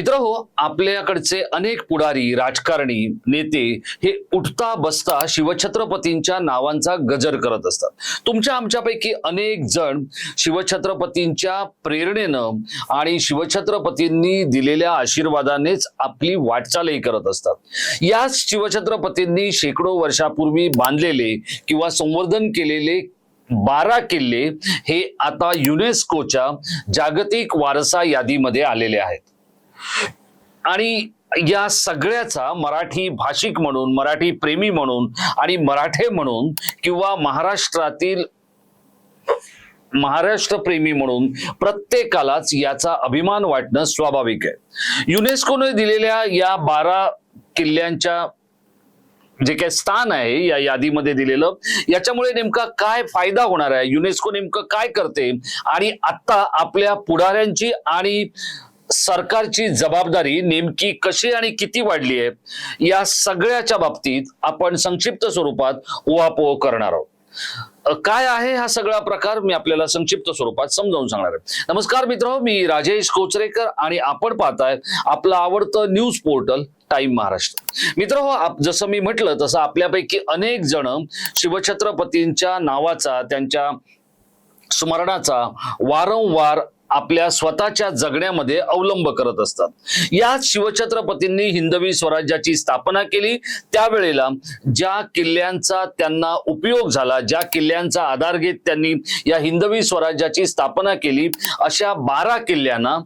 मित्र हो आपल्याकडचे अनेक पुढारी राजकारणी नेते हे उठता बसता शिवछत्रपतींच्या नावांचा गजर करत असतात. तुमच्या आमच्यापैकी अनेक जण शिवछत्रपतींच्या प्रेरणेनं आणि शिवछत्रपतींनी दिलेल्या आशीर्वादानेच आपली वाटचालही करत असतात. याच शिवछत्रपतींनी शेकडो वर्षापूर्वी बांधलेले किंवा संवर्धन केलेले बारा किल्ले हे आता युनेस्कोच्या जागतिक वारसा यादीमध्ये आलेले आहेत. आणि या सगळ्याचा मराठी भाषिक म्हणून मराठी प्रेमी म्हणून आणि मराठे म्हणून किंवा महाराष्ट्रातील महाराष्ट्र प्रेमी म्हणून प्रत्येकालाच याचा अभिमान वाटणं स्वाभाविक आहे. युनेस्कोने दिलेल्या या बारा किल्ल्यांच्या जे काही स्थान आहे या यादीमध्ये दिलेलं याच्यामुळे नेमका काय फायदा होणार आहे? युनेस्को नेमकं काय करते? आणि आता आपल्या पुढाऱ्यांची आणि सरकारची जबाबदारी नेमकी कशी आणि किती वाढली आहे या सगळ्याच्या बाबतीत आपण संक्षिप्त स्वरूपात उहापोह करणार आहोत. काय आहे हा सगळा प्रकार? मी आपल्याला संक्षिप्त स्वरूपात समजावून सांगणार आहे. नमस्कार मित्र मी राजेश कोचरेकर आणि आपण पाहताय आपलं आवडतं न्यूज पोर्टल टाइम महाराष्ट्र. मित्र हो जसं मी म्हटलं तसं आपल्यापैकी अनेक जण शिवछत्रपतींच्या नावाचा त्यांच्या स्मरणाचा वारंवार आपल्या स्वतःच्या जगण्यामध्ये अवलंब करत असतात. या शिवछत्रपतींनी हिंदवी स्वराज्याची स्थापना केली. त्यावेळेला ज्या किल्ल्यांचा त्यांना उपयोग झाला ज्या किल्ल्यांचा आधार घेत त्यांनी या हिंदवी स्वराज्याची स्थापना केली अशा बारा किल्ल्यांना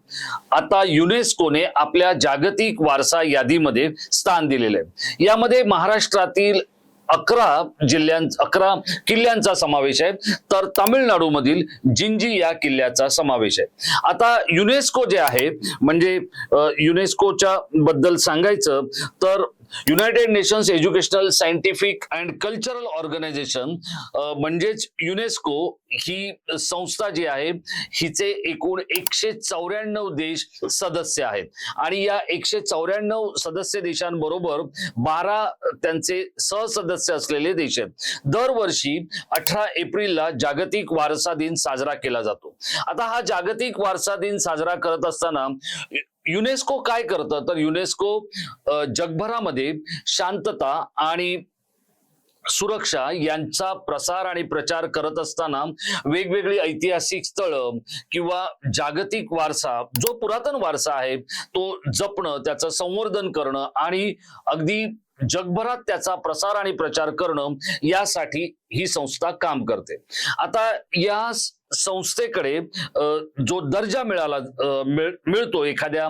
आता युनेस्कोने आपल्या जागतिक वारसा यादीमध्ये स्थान दिलेलं आहे. यामध्ये महाराष्ट्रातील अकरा जिल्ह्यां अकरा किल्ल्यांचा समावेश आहे. तर तामिळनाडूमधील जिंजी या किल्ल्याचा समावेश आहे. आता युनेस्को जे आहे म्हणजे युनेस्कोच्या बद्दल सांगायचं तर United nations educational scientific and cultural organisation म्हणजेच युनेस्को ही संस्था जी आहे हिचे एकूण एकशे चौऱ्याण्णव देश सदस्य आहेत. आणि या एकशे चौऱ्याण्णव सदस्य देशांबरोबर बारा त्यांचे सहसदस्य असलेले देश आहेत. दरवर्षी अठरा एप्रिलला जागतिक वारसा दिन साजरा केला जातो. आता हा जागतिक वारसा दिन साजरा करत असताना युनेस्को काय करतं? तर युनेस्को जगभरामध्ये शांतता आणि सुरक्षा यांचा प्रसार आणि प्रचार करत असताना वेगवेगळी ऐतिहासिक स्थळं किंवा जागतिक वारसा जो पुरातन वारसा आहे तो जपणं त्याचं संवर्धन करणं आणि अगदी जगभरात त्याचा प्रसार आणि प्रचार करणं यासाठी ही संस्था काम करते. आता या संस्थेकडे जो दर्जा मिळाला मिळ- मिळतो एखाद्या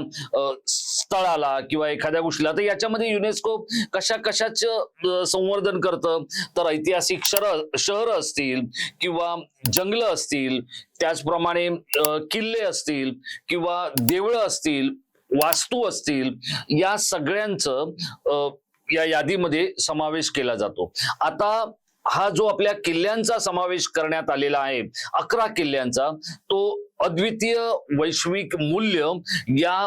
स्थळाला किंवा एखाद्या गोष्टीला तर याच्यामध्ये युनेस्को कशा कशाचं संवर्धन करतं? तर ऐतिहासिक शहर शहर असतील किंवा जंगलं असतील त्याचप्रमाणे किल्ले असतील किंवा देवळं असतील वास्तू असतील या सगळ्यांचं या यादीमध्ये समावेश केला जातो. आता हा जो आपल्या किल्ल्यांचा समावेश करण्यात आलेला आहे अकरा किल्ल्यांचा तो अद्वितीय वैश्विक मूल्य या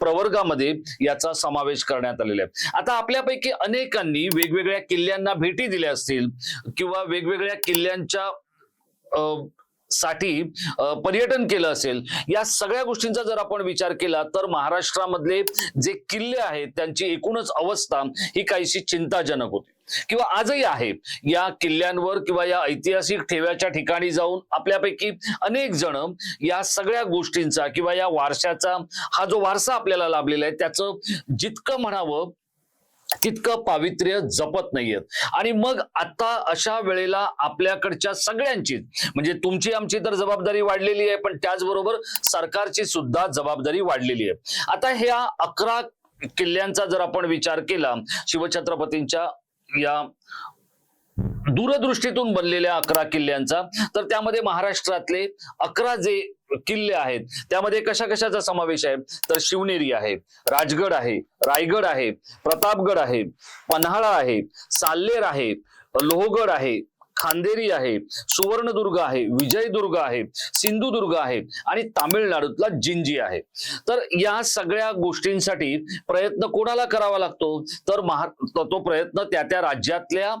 प्रवर्गामध्ये याचा समावेश करण्यात आलेला आहे. आता आपल्यापैकी अनेकांनी वेगवेगळ्या किल्ल्यांना भेटी दिल्या असतील किंवा वेगवेगळ्या किल्ल्यांच्या साठी पर्यटन केलं असेल या सगळ्या गोष्टींचा जर आपण विचार केला तर महाराष्ट्रामधले जे किल्ले आहेत त्यांची एकूणच अवस्था ही काहीशी चिंताजनक होती. किंवा आजही आहे. या किल्ल्यांवर किंवा या ऐतिहासिक ठेव्याच्या ठिकाणी जाऊन आपल्यापैकी अनेक जण या सगळ्या गोष्टींचा किंवा या वारशाचा हा जो वारसा आपल्याला लाभलेला आहे त्याचं जितकं म्हणावं तितकं पावित्र्य जपत नाहीयेत आणि मग आता अशा वेळेला आपल्याकडच्या सगळ्यांची म्हणजे तुमची आमची तर जबाबदारी वाढलेली आहे पण त्याचबरोबर सरकारची सुद्धा जबाबदारी वाढलेली आहे. आता ह्या अकरा किल्ल्यांचा जर आपण विचार केला शिवछत्रपतींच्या या दूरदृष्टीतून बनलेल्या अकरा किल्ल्यांचा तर त्यामध्ये महाराष्ट्रातले अकरा जे किल्ले आहेत त्यामध्ये कशा कशाचा समावेश आहे? तर शिवनेरी आहे राजगड आहे रायगड आहे प्रतापगड आहे पन्हाळा आहे साल्लेर आहे लोहगड आहे खांदेरी आहे सुवर्णदुर्ग आहे विजयदुर्ग आहे सिंधुदुर्ग आहे आणि तामिळनाडूतला जिंजी आहे. तर या सगळ्या गोष्टींसाठी प्रयत्न कोणाला करावा लागतो? तर महा तो प्रयत्न त्या त्या राज्यातल्या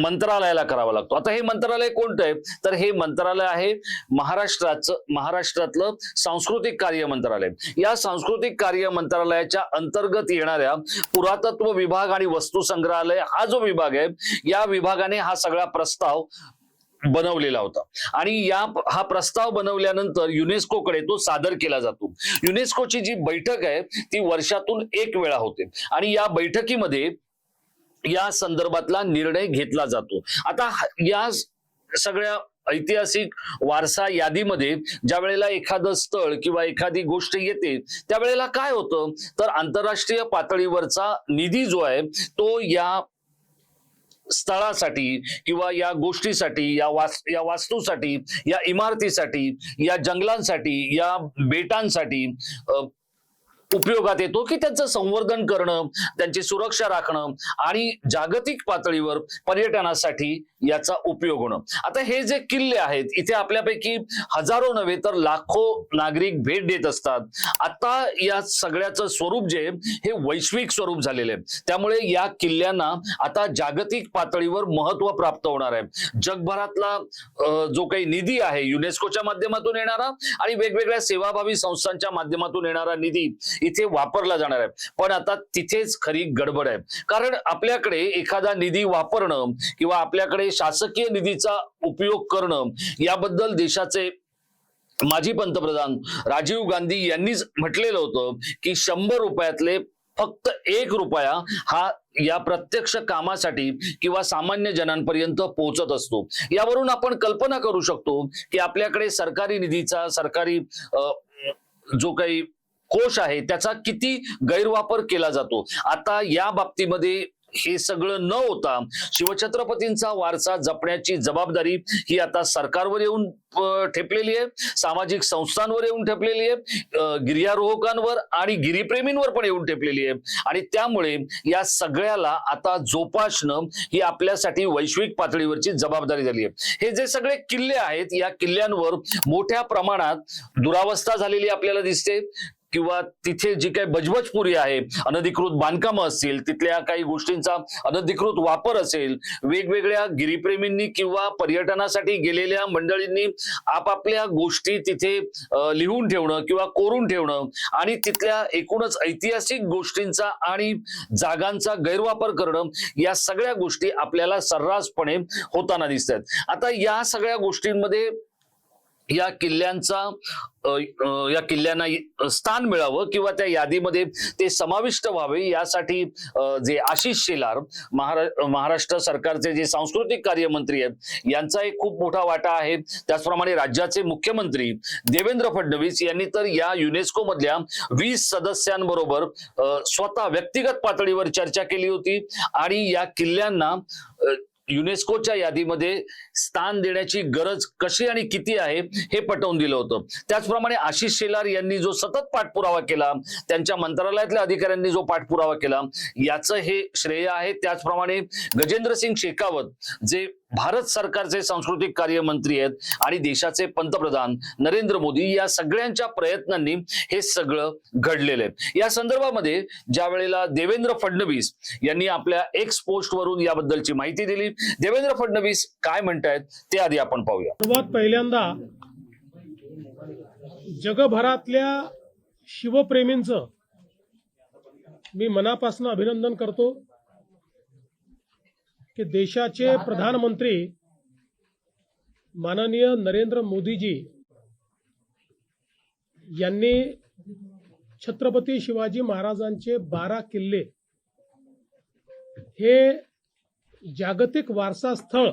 मंत्रालयाला करावा लागतो. आता हे मंत्रालय कोणतं आहे? तर हे मंत्रालय आहे महाराष्ट्राचं महाराष्ट्रातलं सांस्कृतिक कार्य मंत्रालय. या सांस्कृतिक कार्य मंत्रालयाच्या अंतर्गत येणाऱ्या पुरातत्व विभाग आणि वस्तू संग्रहालय हा जो विभाग आहे या विभागाने हा सगळा प्रस्ताव बनवलेला होता. आणि या हा प्रस्ताव बनवल्यानंतर युनेस्कोकडे तो सादर केला जातो. युनेस्कोची जी बैठक आहे ती वर्षातून एक वेळा होते. आणि या बैठकीमध्ये या संदर्भातला निर्णय घेतला जातो. आता या सगळ्या ऐतिहासिक वारसा यादीमध्ये ज्या वेळेला एखादं स्थळ किंवा एखादी गोष्ट येते त्यावेळेला काय होतं? तर आंतरराष्ट्रीय पातळीवरचा निधी जो आहे तो या स्थळासाठी किंवा या गोष्टीसाठी या वास या वास्तूसाठी या इमारतीसाठी या जंगलांसाठी या बेटांसाठी उपयोगात येतो की त्यांचं संवर्धन करणं त्यांची सुरक्षा राखणं आणि जागतिक पातळीवर पर्यटनासाठी याचा उपयोग होणं. आता हे जे किल्ले आहेत इथे आपल्यापैकी हजारो नव्हे तर लाखो नागरिक भेट देत असतात. आता या सगळ्याचं स्वरूप जे हे वैश्विक स्वरूप झालेलं आहे. त्यामुळे या किल्ल्यांना आता जागतिक पातळीवर महत्त्व प्राप्त होणार आहे. जगभरातला जो काही निधी आहे युनेस्कोच्या माध्यमातून येणारा आणि वेगवेगळ्या सेवाभावी संस्थांच्या माध्यमातून येणारा निधी इथे वापरला जाणार आहे. पण आता तिथेच खरी गडबड आहे. कारण आपल्याकडे एखादा निधी वापरणं किंवा आपल्याकडे शासकीय निधीचा उपयोग करणं याबद्दल देशाचे माजी पंतप्रधान राजीव गांधी यांनीच म्हटलेलं होतं की शंभर रुपयातले फक्त एक रुपया हा या प्रत्यक्ष कामासाठी किंवा सामान्य जनांपर्यंत पोहोचत असतो. यावरून आपण कल्पना करू शकतो की आपल्याकडे सरकारी निधीचा सरकारी जो काही कोश आहे त्याचा किती गैरवापर केला जातो? आता या बाबतीमध्ये हे सगळं न होता शिवछत्रपतींचा वारसा जपण्याची जबाबदारी ही आता सरकारवर येऊन ठेपलेली आहे. सामाजिक संस्थांवर येऊन ठेपलेली आहे. गिर्यारोहकांवर आणि गिरीप्रेमींवर पण येऊन ठेपलेली आहे. आणि त्यामुळे या सगळ्याला आता जोपासणं ही आपल्यासाठी वैश्विक पातळीवरची जबाबदारी झाली आहे. हे जे सगळे किल्ले आहेत या किल्ल्यांवर मोठ्या प्रमाणात दुरावस्था झालेली आपल्याला दिसते. किंवा तिथे जी काही बजबजपुरी आहे अनधिकृत बांधकामं असतील तिथल्या काही गोष्टींचा अनधिकृत वापर असेल वेगवेगळ्या गिरीप्रेमींनी किंवा पर्यटनासाठी गेलेल्या मंडळींनी आपापल्या गोष्टी तिथे लिहून ठेवणं किंवा कोरून ठेवणं आणि तिथल्या एकूणच ऐतिहासिक गोष्टींचा आणि जागांचा गैरवापर करणं या सगळ्या गोष्टी आपल्याला सर्रासपणे होताना दिसत आहेत आता या सगळ्या गोष्टींमध्ये या किल्ल्यांचा या किल्ल्यांना स्थान मिळावं किंवा त्या यादीमध्ये ते समाविष्ट व्हावे यासाठी जे आशिष शेलार महारा महाराष्ट्र सरकारचे जे सांस्कृतिक कार्यमंत्री आहेत यांचा एक खूप मोठा वाटा आहे. त्याचप्रमाणे राज्याचे मुख्यमंत्री देवेंद्र फडणवीस यांनी तर या युनेस्को मधल्या वीस सदस्यांबरोबर स्वतः व्यक्तिगत पातळीवर चर्चा केली होती. आणि या किल्ल्यांना युनेस्कोच्या यादीमध्ये स्थान देण्याची गरज कशी आणि किती आहे हे पटवून दिलं होतं. त्याचप्रमाणे आशिष शेलार यांनी जो सतत पाठपुरावा केला त्यांच्या मंत्रालयातल्या अधिकाऱ्यांनी जो पाठपुरावा केला याचं हे श्रेय आहे. त्याचप्रमाणे गजेंद्र सिंग शेखावत जे भारत सरकारचे सांस्कृतिक कार्य मंत्री आहेत आणि देशाचे पंतप्रधान नरेंद्र मोदी या सगळ्यांच्या प्रयत्नांनी हे सगळं घडलेलं आहे. या संदर्भामध्ये ज्या वेळेला देवेंद्र फडणवीस यांनी आपल्या एक्स पोस्ट वरून याबद्दलची माहिती दिली देवेंद्र फडणवीस काय म्हणतायत ते आधी आपण पाहूया. सर्वात पहिल्यांदा जगभरातल्या शिवप्रेमींचं मी मनापासून अभिनंदन करतो. की देशाचे प्रधानमंत्री माननीय नरेंद्र मोदीजी यांनी छत्रपती शिवाजी महाराजांचे बारा किल्ले हे जागतिक वारसा स्थळ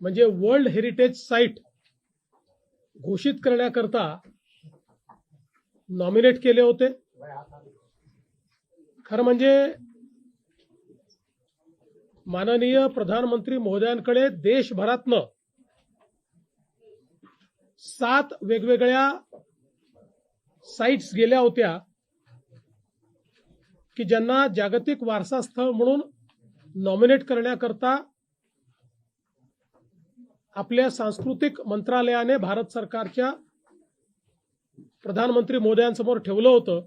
म्हणजे वर्ल्ड हेरिटेज साईट घोषित करण्याकरता नॉमिनेट केले होते. खरं म्हणजे माननीय प्रधानमंत्री महोदयांकडे देशभरातनं सात वेगवेगळ्या साईट्स गेल्या होत्या की ज्यांना जागतिक वारसा स्थळ म्हणून नॉमिनेट करण्याकरता आपल्या सांस्कृतिक मंत्रालयाने भारत सरकारच्या प्रधानमंत्री मोदयांसमोर ठेवलं होतं.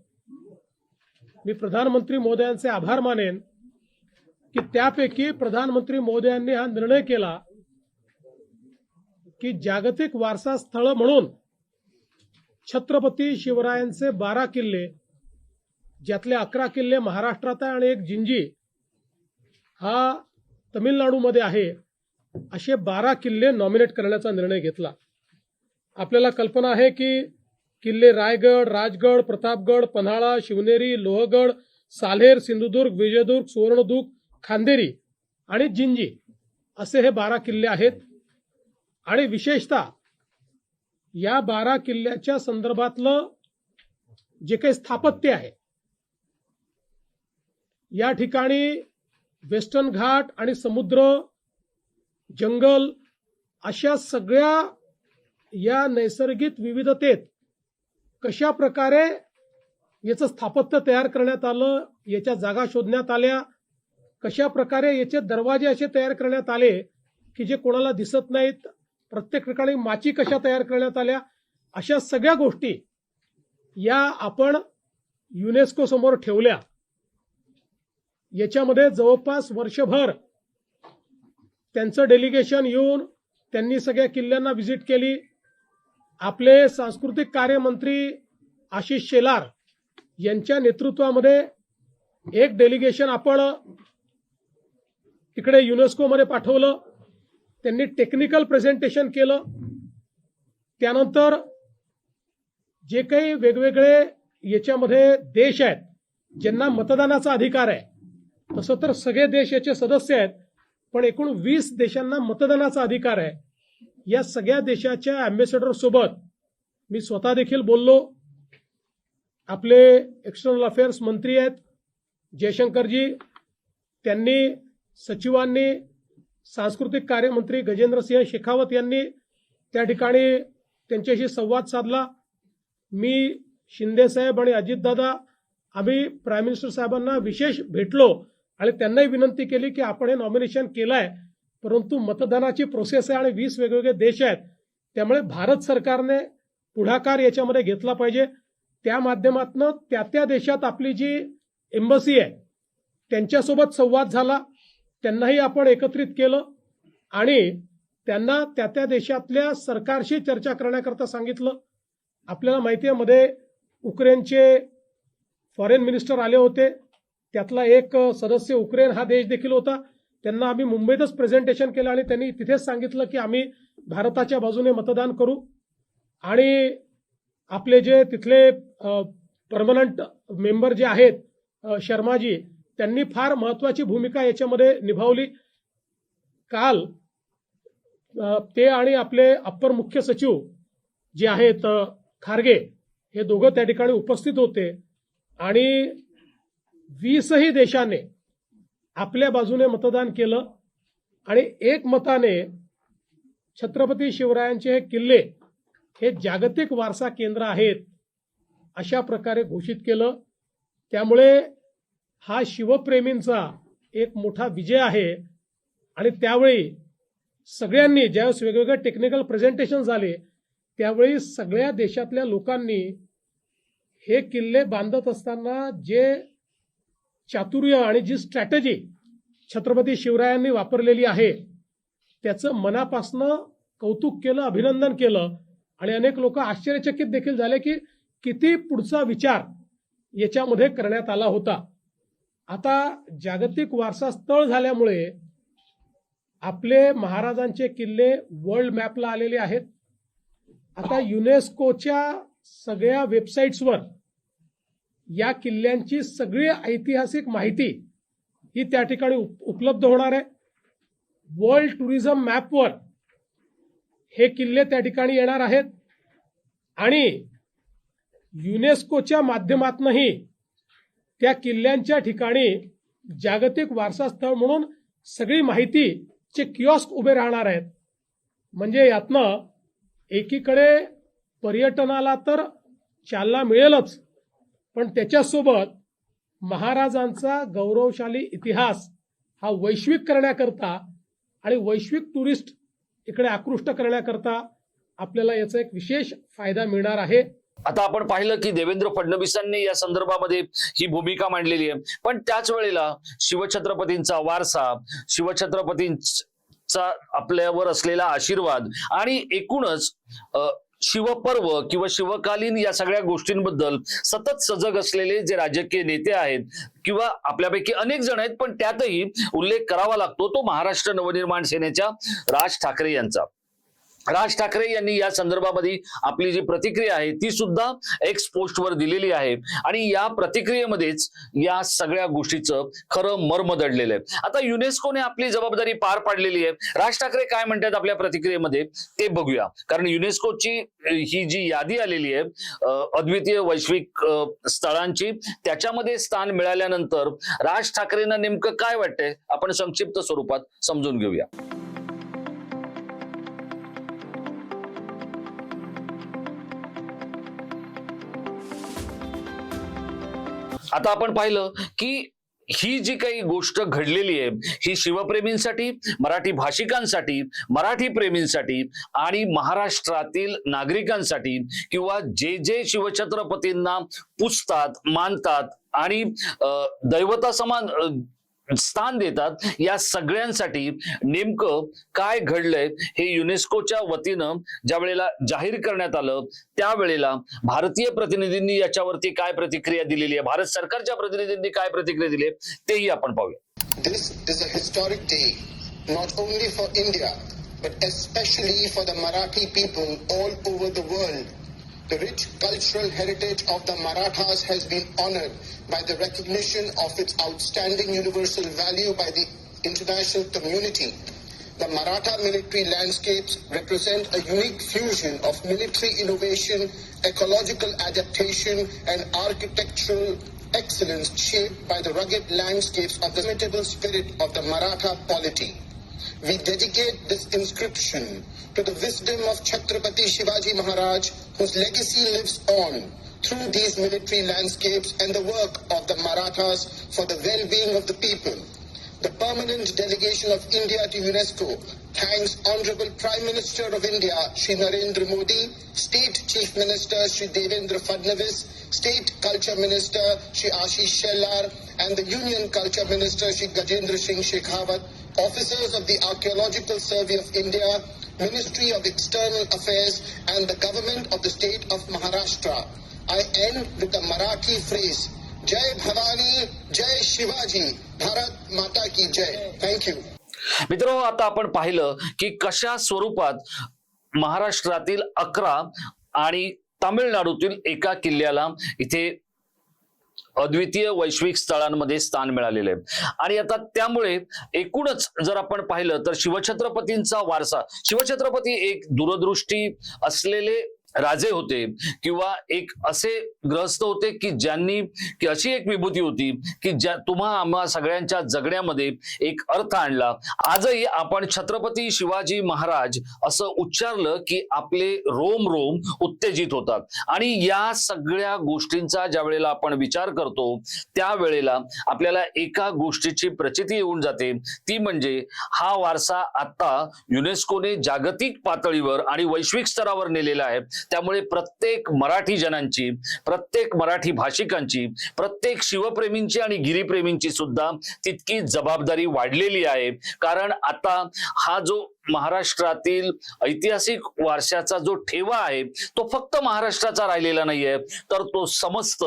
मी प्रधानमंत्री मोदयांचे आभार मानेन. की त्यापैकी प्रधानमंत्री मोदयांनी हा निर्णय केला की जागतिक वारसा स्थळ म्हणून छत्रपती शिवरायांचे बारा किल्ले ज्यातले अकरा किल्ले महाराष्ट्रात आहे आणि एक जिंजी हा तमिळनाडूमध्ये आहे असे बारा किल्ले नॉमिनेट करण्याचा निर्णय घेतला. आपल्याला कल्पना आहे की किल्ले रायगड राजगड प्रतापगड पन्हाळा शिवनेरी लोहगड सालेर सिंधुदुर्ग विजयदुर्ग सुवर्णदुर्ग खांदेरी आणि जिंजी असे हे बारा किल्ले आहेत. आणि विशेषतः या बारा किल्ल्याच्या संदर्भातलं जे काही स्थापत्य आहे या ठिकाणी वेस्टर्न घाट आणि समुद्र जंगल अशा सगळ्या या नैसर्गिक विविधतेत कशा प्रकारे याचं स्थापत्य तयार करण्यात आलं याच्या जागा शोधण्यात आल्या कशा प्रकारे याचे दरवाजे असे तयार करण्यात आले की जे कोणाला दिसत नाहीत प्रत्येक ठिकाणी माची कशा तयार करण्यात आल्या अशा सगळ्या गोष्टी या आपण युनेस्को समोर ठेवल्या. याच्यामध्ये जवळपास वर्षभर त्यांचं डेलिगेशन येऊन त्यांनी सगळ्या किल्ल्यांना व्हिजिट केली. आपले सांस्कृतिक कार्यमंत्री आशिष शेलार यांच्या नेतृत्वामध्ये एक डेलिगेशन आपण तिकडे युनेस्कोमध्ये पाठवलं त्यांनी टेक्निकल प्रेझेंटेशन केलं. त्यानंतर जे काही वेगवेगळे याच्यामध्ये देश आहेत ज्यांना मतदानाचा अधिकार आहे तसं तर सगळे देश याचे सदस्य आहेत पण एकूण वीस देशांना मतदानाचा अधिकार आहे. या सगळ्या देशाच्या अँबेसेडर सोबत मी स्वतः देखील बोललो. आपले एक्सटर्नल अफेअर्स मंत्री आहेत जयशंकरजी त्यांनी सचिवांनी सांस्कृतिक कार्यमंत्री गजेंद्रसिंह शेखावत यांनी त्या ठिकाणी त्यांच्याशी संवाद साधला. मी शिंदेसाहेब आणि अजितदादा आम्ही प्राईम मिनिस्टर साहेबांना विशेष भेटलो आणि त्यांनाही विनंती केली की आपण हे नॉमिनेशन केलं आहे परंतु मतदानाची प्रोसेस आहे आणि वीस वेगवेगळे देश आहेत. त्यामुळे भारत सरकारने पुढाकार याच्यामध्ये घेतला पाहिजे. त्या माध्यमातून त्या त्या देशात आपली जी एम्बसी आहे त्यांच्यासोबत संवाद झाला. त्यांनाही आपण एकत्रित केलं आणि त्यांना त्या त्या देशातल्या सरकारशी चर्चा करण्याकरता सांगितलं. आपल्याला माहिती आहे मध्ये उक्रेनचे फॉरेन मिनिस्टर आले होते. त्यातला एक सदस्य उक्रेन हा देश देखील होता. त्यांना आम्ही मुंबईतच प्रेझेंटेशन केलं आणि त्यांनी तिथेच सांगितलं की आम्ही भारताच्या बाजूने मतदान करू. आणि आपले जे तिथले परमनंट मेंबर जे आहेत शर्माजी त्यांनी फार महत्वाची भूमिका याच्यामध्ये निभावली. काल ते आणि आपले अप्पर मुख्य सचिव जे आहेत खारगे हे दोघं त्या ठिकाणी उपस्थित होते आणि वीसही देशाने आपल्या बाजूने मतदान केलं आणि एक मताने छत्रपती शिवरायांचे हे किल्ले हे जागतिक वारसा केंद्र आहेत अशा प्रकारे घोषित केलं. त्यामुळे हा शिवप्रेमींचा एक मोठा विजय आहे. आणि त्यावेळी सगळ्यांनी ज्यावेळेस वेगवेगळे टेक्निकल प्रेझेंटेशन झाले त्यावेळी सगळ्या देशातल्या लोकांनी हे किल्ले बांधत असताना जे चातुर्य आणि जी स्ट्रॅटेजी छत्रपती शिवरायांनी वापरलेली आहे त्याचं मनापासनं कौतुक केलं अभिनंदन केलं. आणि अनेक लोक आश्चर्यचकित देखील झाले की किती पुढचा विचार याच्यामध्ये करण्यात आला होता. आता जागतिक वारसा स्थळ झाल्यामुळे आपले महाराजांचे किल्ले वर्ल्ड मॅपला आलेले आहेत. आता युनेस्कोच्या सगळ्या वेबसाईट्सवर या किल्ल्यांची सगळी ऐतिहासिक माहिती ही त्या ठिकाणी उप- उपलब्ध होणार आहे. वर्ल्ड टुरिझम मॅपवर हे किल्ले त्या ठिकाणी येणार आहेत. आणि युनेस्कोच्या माध्यमातूनही त्या किल्ल्यांच्या ठिकाणी जागतिक वारसा स्थळ म्हणून सगळी माहितीचे किऑस्क उभे राहणार आहेत. म्हणजे यातनं एकीकडे पर्यटनाला तर चालना मिळेलच पण त्याच्यासोबत महाराजांचा गौरवशाली इतिहास हा वैश्विक करण्याकरता आणि वैश्विक टुरिस्ट इकडे आकृष्ट करण्याकरता आपल्याला याचा एक विशेष फायदा मिळणार आहे. आता आपण पाहिलं की देवेंद्र फडणवीसांनी या संदर्भामध्ये ही भूमिका मांडलेली आहे. पण त्याच वेळेला शिवछत्रपतींचा वारसा शिवछत्रपतींचा आपल्यावर असलेला आशीर्वाद आणि एकूणच शिवपर्व किंवा शिवकालीन या सगळ्या गोष्टींबद्दल सतत सजग असलेले जे राजकीय नेते आहेत किंवा आपल्यापैकी अनेक जण आहेत पण त्यातही उल्लेख करावा लागतो तो महाराष्ट्र नवनिर्माण सेनेच्या राज ठाकरे यांचा. राज ठाकरे यांनी या संदर्भामध्ये आपली जी प्रतिक्रिया आहे ती सुद्धा एक्स पोस्टवर दिलेली आहे. आणि या प्रतिक्रियेमध्येच या सगळ्या गोष्टीचं खरं मर्म दडलेलं आहे. आता युनेस्कोने आपली जबाबदारी पार पाडलेली आहे. राज ठाकरे काय म्हणतात आपल्या प्रतिक्रियेमध्ये? ते बघूया. कारण युनेस्कोची ही जी यादी आलेली आहे अद्वितीय वैश्विक स्थळांची त्याच्यामध्ये स्थान मिळाल्यानंतर राज ठाकरेंना नेमकं काय वाटतंय? आपण संक्षिप्त स्वरूपात समजून घेऊया. आता आपण पाहिलं की ही जी काही गोष्ट घडलेली आहे ही शिवप्रेमींसाठी मराठी भाषिकांसाठी मराठी प्रेमींसाठी आणि महाराष्ट्रातील नागरिकांसाठी किंवा जे जे शिवछत्रपतींना पुजतात मानतात आणि दैवता समान स्थान देतात. या सगळ्यांसाठी नेमकं काय घडलंय हे युनेस्कोच्या वतीनं ज्या वेळेला जाहीर करण्यात आलं त्यावेळेला भारतीय प्रतिनिधींनी याच्यावरती काय प्रतिक्रिया दिलेली आहे? भारत सरकारच्या प्रतिनिधींनी काय प्रतिक्रिया दिली आहे? तेही आपण पाहूया. This is a historic day not only for India but especially for the Marathi people all over the world The rich cultural heritage of the Marathas has been honored by the recognition of its outstanding universal value by the international community. The Maratha military landscapes represent a unique fusion of military innovation, ecological adaptation, and architectural excellence shaped by the rugged landscapes of the imitable spirit of the Maratha polity. We dedicate this inscription to the wisdom of Chhatrapati Shivaji Maharaj, whose legacy lives on through these military landscapes and the work of the Marathas for the well-being of the people. The permanent delegation of India to UNESCO thanks Honorable Prime Minister of India, Shri Narendra Modi, State Chief Minister, Shri Devendra Fadnavis, State Culture Minister, Shri Ashish Shellar, and the Union Culture Minister, Shri Gajendra Singh Shekhawat, officers of the Archaeological Survey of India, Ministry of External Affairs, and the Government of the State of Maharashtra. I end with the Marathi phrase, Jai Bhavani, Jai Shivaji, Bharat Mata Ki Jai. Thank you. मित्र आता आपण पाहिलं की कशा स्वरूपात महाराष्ट्रातील अकरा आणि तामिळनाडूतील एका किल्ल्याला इथे अद्वितीय वैश्विक स्थळांमध्ये स्थान मिळालेलं आहे आणि आता त्यामुळे एकूणच जर आपण पाहिलं तर शिवछत्रपतींचा वारसा शिवछत्रपती एक दूरदृष्टी असलेले राजे होते किंवा एक असे ग्रस्त होते की ज्यांनी की अशी एक विभूती होती की ज्या तुम्हा आम्हा सगळ्यांच्या जगण्यामध्ये एक अर्थ आणला. आजही आपण छत्रपती शिवाजी महाराज असं उच्चारलं की आपले रोम रोम उत्तेजित होतात. आणि या सगळ्या गोष्टींचा ज्या वेळेला आपण विचार करतो त्यावेळेला आपल्याला एका गोष्टीची प्रचिती येऊन जाते. ती म्हणजे हा वारसा आता युनेस्कोने जागतिक पातळीवर आणि वैश्विक स्तरावर नेलेला आहे. त्यामुळे प्रत्येक मराठी जनांची प्रत्येक मराठी भाषिकांची प्रत्येक शिवप्रेमींची आणि गिरीप्रेमींची सुद्धा तितकी जबाबदारी वाढलेली आहे. कारण आता हा जो महाराष्ट्रातील ऐतिहासिक वारशाचा जो ठेवा आहे तो फक्त महाराष्ट्राचा राहिलेला नाहीये. तर तो समस्त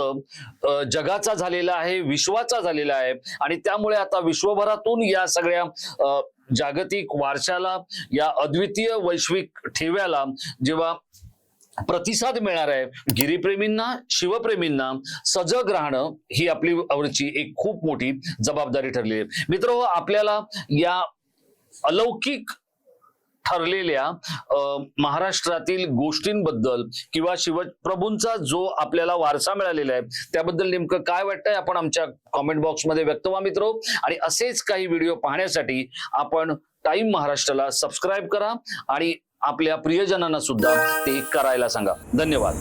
जगाचा झालेला आहे विश्वाचा झालेला आहे. आणि त्यामुळे आता विश्वभरातून या सगळ्या जागतिक वारशाला या अद्वितीय वैश्विक ठेव्याला जेव्हा प्रतिसाद मिळणार आहे गिरीप्रेमींना शिवप्रेमींना सजग राहणं ही आपली आवडची एक खूप मोठी जबाबदारी ठरली आहे. मित्र आपल्याला या अलौकिक ठरलेल्या महाराष्ट्रातील गोष्टींबद्दल किंवा शिवप्रभूंचा जो आपल्याला वारसा मिळालेला आहे त्याबद्दल नेमकं काय वाटतंय? आपण आमच्या कॉमेंट बॉक्समध्ये व्यक्त व्हा मित्र. आणि असेच काही व्हिडिओ पाहण्यासाठी आपण टाइम महाराष्ट्राला सबस्क्राईब करा आणि आपल्या प्रियजनांना सुद्धा ते करायला सांगा. धन्यवाद.